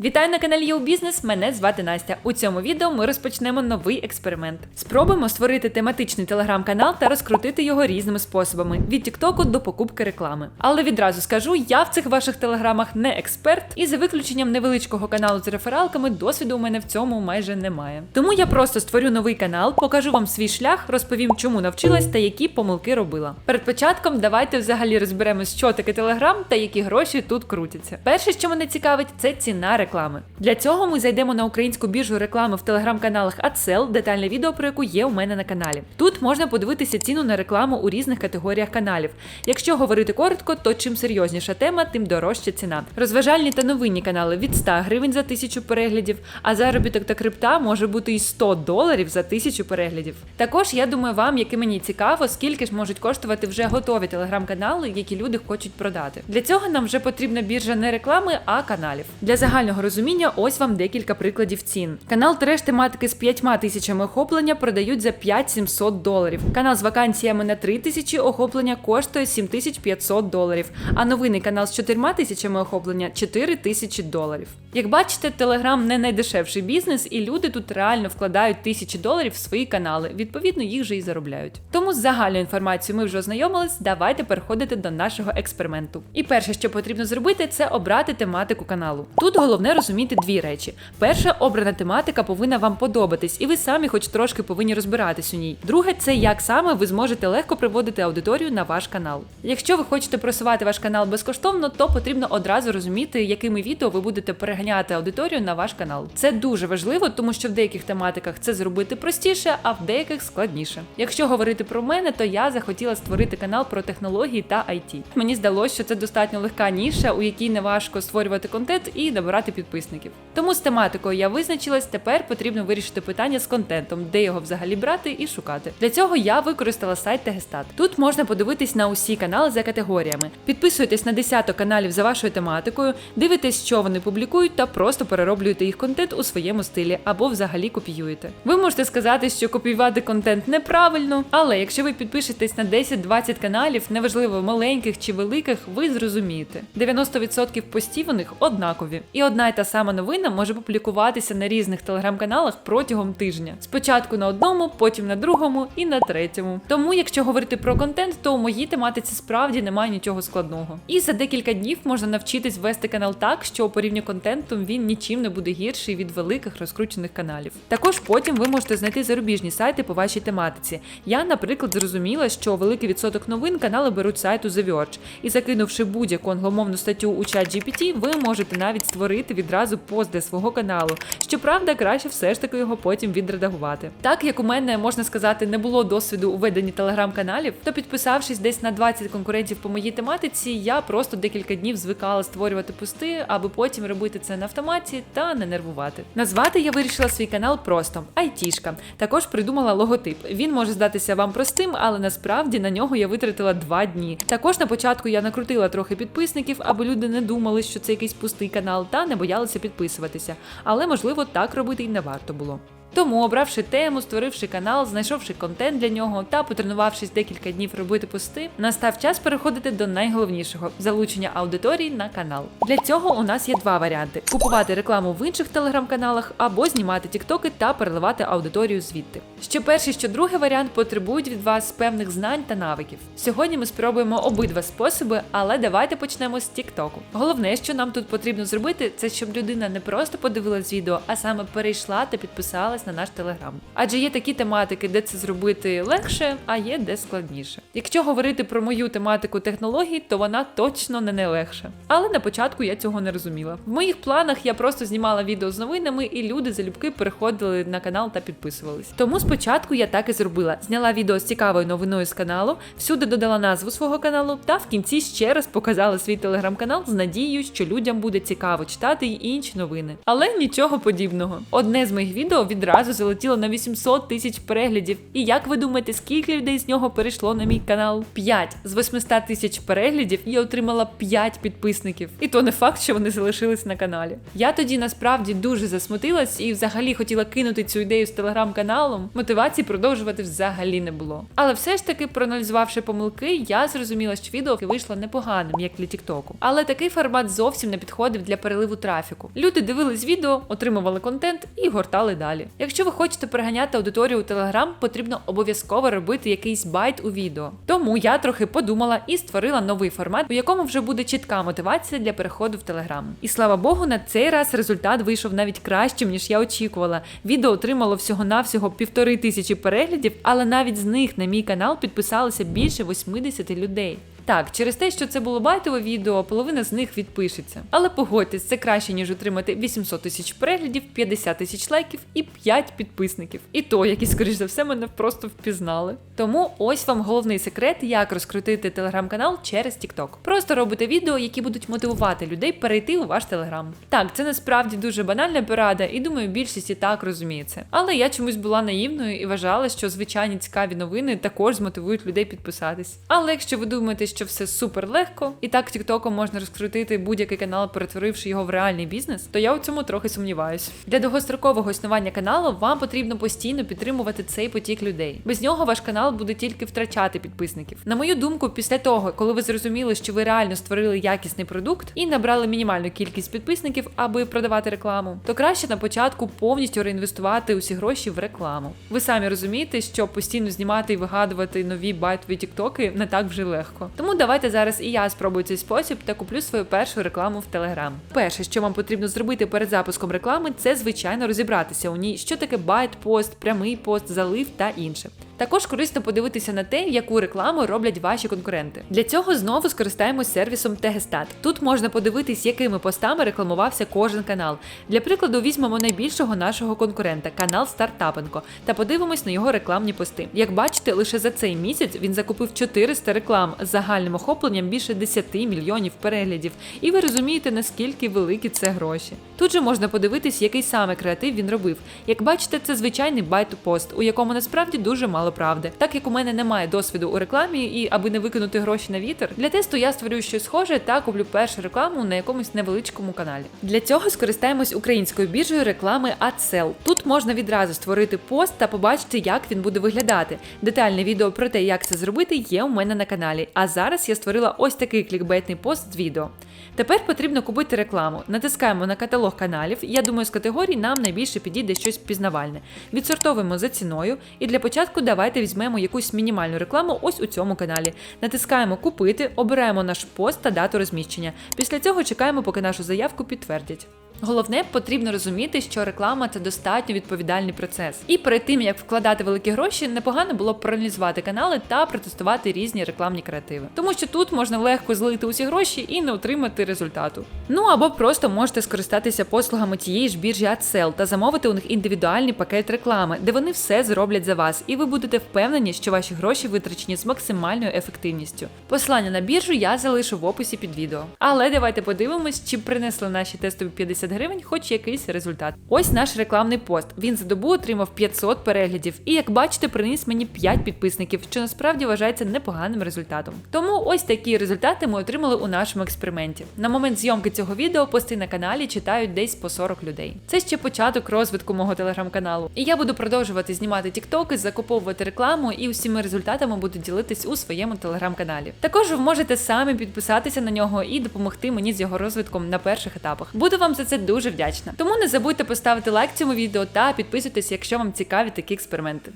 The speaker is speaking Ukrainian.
Вітаю на каналі Йоу Бізнес. Мене звати Настя. У цьому відео ми розпочнемо новий експеримент. Спробуємо створити тематичний телеграм-канал та розкрутити його різними способами від Тіктоку до покупки реклами. Але відразу скажу, я в цих ваших телеграмах не експерт, і за виключенням невеличкого каналу з рефералками, досвіду у мене в цьому майже немає. Тому я просто створю новий канал, покажу вам свій шлях, розповім, чому навчилась та які помилки робила. Перед початком давайте взагалі розберемось, що таке телеграм та які гроші тут крутяться. Перше, що мене цікавить, це ціна реклами. Для цього ми зайдемо на українську біржу реклами в телеграм-каналах AdSell, детальне відео про яку є у мене на каналі. Тут можна подивитися ціну на рекламу у різних категоріях каналів. Якщо говорити коротко, то чим серйозніша тема, тим дорожча ціна. Розважальні та новинні канали від 100 гривень за тисячу переглядів, а заробіток та крипта може бути і 100 доларів за тисячу переглядів. Також я думаю, вам, як і мені цікаво, скільки ж можуть коштувати вже готові телеграм-канали, які люди хочуть продати. Для цього нам вже потрібна біржа не реклами, а каналів. Для загального розуміння, ось вам декілька прикладів цін. Канал треш тематики з 5 тисячами охоплення продають за 5700 доларів. Канал з вакансіями на 3 тисячі охоплення коштує 7500 доларів. А новинний канал з 4 тисячами охоплення 4 тисячі доларів. Як бачите, Телеграм не найдешевший бізнес, і люди тут реально вкладають тисячі доларів в свої канали. Відповідно, їх же і заробляють. Тому з загальною інформацією ми вже ознайомились. Давайте переходити до нашого експерименту. І перше, що потрібно зробити, це обрати тематику каналу. Тут головне розуміти дві речі: перша обрана тематика повинна вам подобатись, і ви самі, хоч трошки, повинні розбиратись у ній. Друге, це як саме ви зможете легко приводити аудиторію на ваш канал. Якщо ви хочете просувати ваш канал безкоштовно, то потрібно одразу розуміти, якими відео ви будете переганяти аудиторію на ваш канал. Це дуже важливо, тому що в деяких тематиках це зробити простіше, а в деяких складніше. Якщо говорити про мене, то я захотіла створити канал про технології та IT. Мені здалося, що це достатньо легка ніша, у якій не важко створювати контент і набирати підписників. Тому з тематикою я визначилась. Тепер потрібно вирішити питання з контентом, де його взагалі брати і шукати. Для цього я використала сайт Тегестат. Тут можна подивитись на усі канали за категоріями. Підписуйтесь на десяток каналів за вашою тематикою, дивитесь, що вони публікують, та просто перероблюєте їх контент у своєму стилі або взагалі копіюєте. Ви можете сказати, що копіювати контент неправильно, але якщо ви підпишетесь на 10-20 каналів, неважливо маленьких чи великих, ви зрозумієте. 90% постів у них однакові, і одна й та сама новина може публікуватися на різних телеграм-каналах протягом тижня. Спочатку на одному, потім на другому і на третьому. Тому, якщо говорити про контент, то у моїй тематиці справді немає нічого складного. І за декілька днів можна навчитись вести канал так, що по рівню контенту він нічим не буде гірший від великих розкручених каналів. Також потім ви можете знайти зарубіжні сайти по вашій тематиці. Я, наприклад, зрозуміла, що великий відсоток новин канали беруть сайту The Verge. і закинувши будь-яку англомовну статтю у чат GPT, ви можете навіть створити відразу пост для свого каналу. Щоправда, краще все ж таки його потім відредагувати. Так як у мене можна сказати не було досвіду у веденні телеграм-каналів, то підписавшись десь на 20 конкурентів по моїй тематиці, я просто декілька днів звикала створювати пости, аби потім робити це на автоматі та не нервувати. Назвати я вирішила свій канал просто Айтішка. Також придумала логотип. Він може здатися вам простим, але насправді на нього я витратила два дні. Також на початку я накрутила трохи підписників, аби люди не думали, що це якийсь пустий канал, та не боялися підписуватися. Але можливо так робити й не варто було. Тому, обравши тему, створивши канал, знайшовши контент для нього та потренувавшись декілька днів робити пости, настав час переходити до найголовнішого залучення аудиторії на канал. Для цього у нас є два варіанти: купувати рекламу в інших телеграм-каналах або знімати тіктоки та переливати аудиторію звідти. Що перший, що другий варіант потребують від вас певних знань та навиків. Сьогодні ми спробуємо обидва способи, але давайте почнемо з тіктоку. Головне, що нам тут потрібно зробити, це щоб людина не просто подивилась відео, а саме перейшла та підписалась на наш телеграм. Адже є такі тематики, де це зробити легше, а є де складніше. Якщо говорити про мою тематику технологій, то вона точно не найлегша. Але на початку я цього не розуміла. В моїх планах я просто знімала відео з новинами, і люди залюбки переходили на канал та підписувались. Тому спочатку я так і зробила: зняла відео з цікавою новиною з каналу, всюди додала назву свого каналу, та в кінці ще раз показала свій телеграм-канал з надією, що людям буде цікаво читати й інші новини. Але нічого подібного. Одне з моїх відео відразу одразу залетіло на 800 тисяч переглядів. І як ви думаєте, скільки людей з нього перейшло на мій канал? 5 з 800 тисяч переглядів я отримала 5 підписників. І то не факт, що вони залишились на каналі. Я тоді насправді дуже засмутилась і взагалі хотіла кинути цю ідею з телеграм-каналом. Мотивації продовжувати взагалі не було. Але все ж таки, проаналізувавши помилки, я зрозуміла, що відео вийшло непоганим, як для Тіктоку. Але такий формат зовсім не підходив для переливу трафіку. Люди дивились відео, отримували контент і гортали далі. Якщо ви хочете переганяти аудиторію у Телеграм, потрібно обов'язково робити якийсь байт у відео. Тому я трохи подумала і створила новий формат, у якому вже буде чітка мотивація для переходу в Телеграм. І слава Богу, на цей раз результат вийшов навіть кращим, ніж я очікувала. Відео отримало всього-навсього півтори тисячі переглядів, але навіть з них на мій канал підписалося більше 80 людей. Так, через те, що це було байтове відео, половина з них відпишеться. Але погодьтесь, це краще, ніж отримати 800 тисяч переглядів, 50 тисяч лайків і 5 підписників. І то, які, скоріш за все, мене просто впізнали. Тому ось вам головний секрет, як розкрутити телеграм-канал через TikTok. Просто робите відео, які будуть мотивувати людей перейти у ваш телеграм. Так, це насправді дуже банальна порада, і думаю, більшість і так розуміє це. Але я чомусь була наївною і вважала, що звичайні цікаві новини також змотивують людей підписатись. Але якщо ви думаєте, що все супер легко, і так тіктоком можна розкрутити будь-який канал, перетворивши його в реальний бізнес, то я у цьому трохи сумніваюсь. Для довгострокового існування каналу вам потрібно постійно підтримувати цей потік людей. Без нього ваш канал буде тільки втрачати підписників. На мою думку, після того, коли ви зрозуміли, що ви реально створили якісний продукт і набрали мінімальну кількість підписників, аби продавати рекламу, то краще на початку повністю реінвестувати усі гроші в рекламу. Ви самі розумієте, що постійно знімати і вигадувати нові байтові тіктоки не так вже легко. Тому давайте зараз і я спробую цей спосіб та куплю свою першу рекламу в Телеграм. Перше, що вам потрібно зробити перед запуском реклами, це звичайно розібратися у ній, що таке байт-пост, прямий пост, залив та інше. Також корисно подивитися на те, яку рекламу роблять ваші конкуренти. Для цього знову скористаємось сервісом Тегестат. Тут можна подивитись, якими постами рекламувався кожен канал. Для прикладу, візьмемо найбільшого нашого конкурента канал Стартапенко, та подивимось на його рекламні пости. Як бачите, лише за цей місяць він закупив 400 реклам з загальним охопленням більше 10 мільйонів переглядів. І ви розумієте, наскільки великі це гроші. Тут же можна подивитись, який саме креатив він робив. Як бачите, це звичайний байт-пост, у якому насправді дуже мало правди. Так як у мене немає досвіду у рекламі, і аби не викинути гроші на вітер, для тесту я створюю щось схоже та куплю першу рекламу на якомусь невеличкому каналі. Для цього скористаємось українською біржею реклами AdSell. Тут можна відразу створити пост та побачити, як він буде виглядати. Детальне відео про те, як це зробити, є у мене на каналі. А зараз я створила ось такий клікбейтний пост з відео. Тепер потрібно купити рекламу. Натискаємо на каталог каналів. Я думаю, з категорій нам найбільше підійде щось пізнавальне. Відсортовуємо за ціною, і для початку давайте візьмемо якусь мінімальну рекламу ось у цьому каналі. Натискаємо Купити, обираємо наш пост та дату розміщення. Після цього чекаємо, поки нашу заявку підтвердять. Головне, потрібно розуміти, що реклама це достатньо відповідальний процес. І перед тим як вкладати великі гроші, непогано було б проаналізувати канали та протестувати різні рекламні креативи. Тому що тут можна легко злити усі гроші і не отримати результату. Ну або просто можете скористатися послугами тієї ж біржі AdSell та замовити у них індивідуальний пакет реклами, де вони все зроблять за вас, і ви будете впевнені, що ваші гроші витрачені з максимальною ефективністю. Посилання на біржу я залишу в описі під відео. Але давайте подивимось, чи принесли наші тестові 50 гривень хоч якийсь результат. Ось наш рекламний пост. Він за добу отримав 500 переглядів, і як бачите, приніс мені 5 підписників, що насправді вважається непоганим результатом. Тому ось такі результати ми отримали у нашому експерименті. На момент зйомки цього відео пости на каналі читають десь по 40 людей. Це ще початок розвитку мого телеграм-каналу. І я буду продовжувати знімати тіктоки, закуповувати рекламу і усіми результатами буду ділитись у своєму телеграм-каналі. Також ви можете самі підписатися на нього і допомогти мені з його розвитком на перших етапах. Буду вам за дуже вдячна. Тому не забудьте поставити лайк цьому відео та підписуйтесь, якщо вам цікаві такі експерименти.